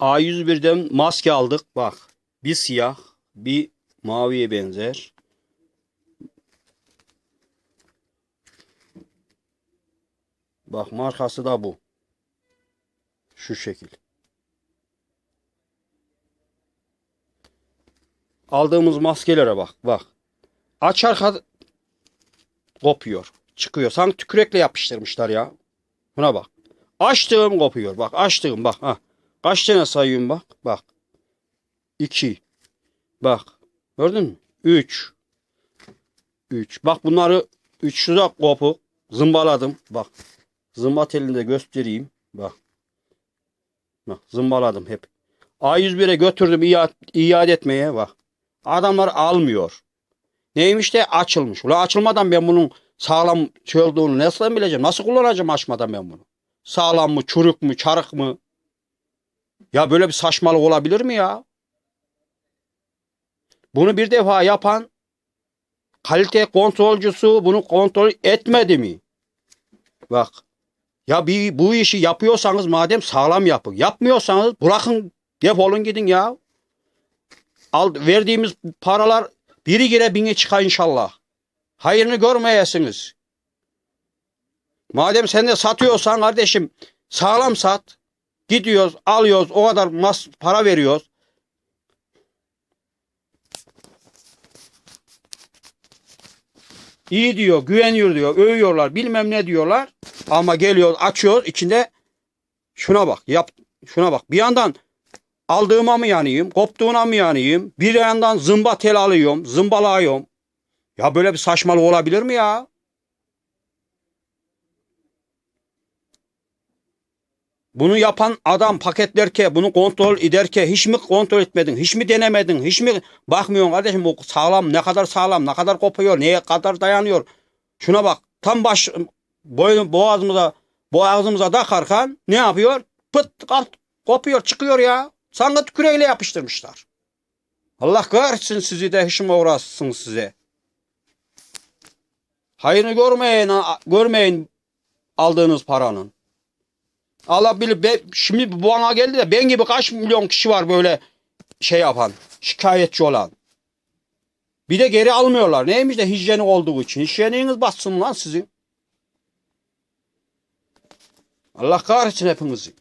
A101'den maske aldık. Bak. Bir siyah, bir maviye benzer. Bak markası da bu. Şu şekil. Aldığımız maskelere bak. Bak. Aç arka kopuyor. Çıkıyor. Sanki tükürekle yapıştırmışlar ya. Buna bak. Açtığım kopuyor. Bak açtığım bak. Ha. Kaç tane sayıyorum bak. Bak. 2. Bak. Gördün mü? 3. 3. Bak bunları üçlü de kopuk. Zımbaladım. Bak. Zımba telini de göstereyim. Bak. Bak zımbaladım hep. A101'e götürdüm iade, iade etmeye bak. Adamlar almıyor. Neymiş de açılmış. Ula açılmadan ben bunun sağlam şey olduğunu nasıl bileceğim? Nasıl kullanacağım açmadan ben bunu? Sağlam mı, çürük mü, çarık mı? Ya böyle bir saçmalık olabilir mi ya? Bunu bir defa yapan kalite kontrolcüsü bunu kontrol etmedi mi? Bak. Ya bir bu işi yapıyorsanız madem sağlam yapın. Yapmıyorsanız bırakın defolun gidin ya. Al, verdiğimiz paralar biri gire bini çıkar inşallah. Hayırını görmeyesiniz. Madem sen de satıyorsan kardeşim sağlam sat. Gidiyoruz, alıyoruz, o kadar mas para veriyoruz. İyi diyor, güveniyor diyor, övüyorlar, bilmem ne diyorlar. Ama geliyor, açıyor, içinde şuna bak, yap, şuna bak. Bir yandan aldığıma mı yanayım, koptuğuna mı yanayım? Bir yandan zımba tel alıyorum, zımbalayıyorum. Ya böyle bir saçmalık olabilir mi ya? Bunu yapan adam paketlerke, bunu kontrol ederke hiç mi kontrol etmedin, hiç mi denemedin, hiç mi bakmıyorsun kardeşim bu sağlam, ne kadar sağlam, ne kadar kopuyor, neye kadar dayanıyor. Şuna bak, tam baş, boyun, boğazımıza, boğazımıza takarken ne yapıyor? Pıt, kap, kopuyor, çıkıyor ya. Sanki tüküreğiyle yapıştırmışlar. Allah kahretsin sizi de hışıma uğraşsın size. Hayırını görmeyin, görmeyin aldığınız paranın. Allah bilir be, şimdi bana geldi de ben gibi kaç milyon kişi var böyle şey yapan, şikayetçi olan. Bir de geri almıyorlar. Neymiş de hijyenik olduğu için. Hijyeniğiniz batsın lan sizin. Allah kahretsin hepinizi.